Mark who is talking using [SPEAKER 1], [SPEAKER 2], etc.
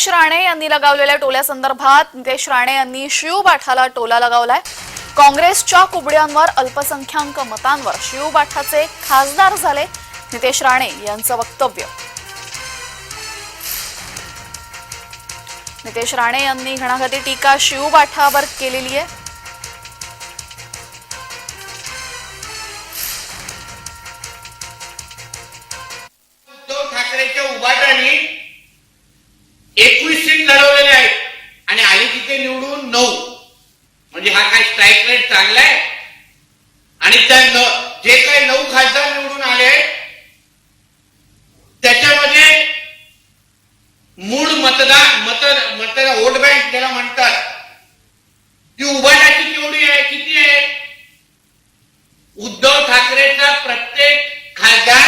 [SPEAKER 1] नितेश राणे यांनी लगावलेल्या टोल्यासंदर्भात नितेश राणे यांनी शिवबाठाला टोला लगावलाय. काँग्रेसच्या कुबड्यांवर अल्पसंख्याक मतांवर शिवबाठाचे खासदार झाले नितेश राणे यांचं वक्तव्य. नितेश राणे यांनी घणाघाती टीका शिवबाठावर केलेली आहे.
[SPEAKER 2] उद्धव ठाकरेच्या उभाटाने निवडून नऊ. म्हणजे हा काय स्ट्राईक रेट चांगला आहे. आणि त्या जे काही नऊ खासदार निवडून आले त्याच्यामध्ये मूळ मतदार मत मतदार वोट बँक ज्याला म्हणतात ती उभाटाची केवढी आहे किती आहे? उद्धव ठाकरेचा प्रत्येक खासदार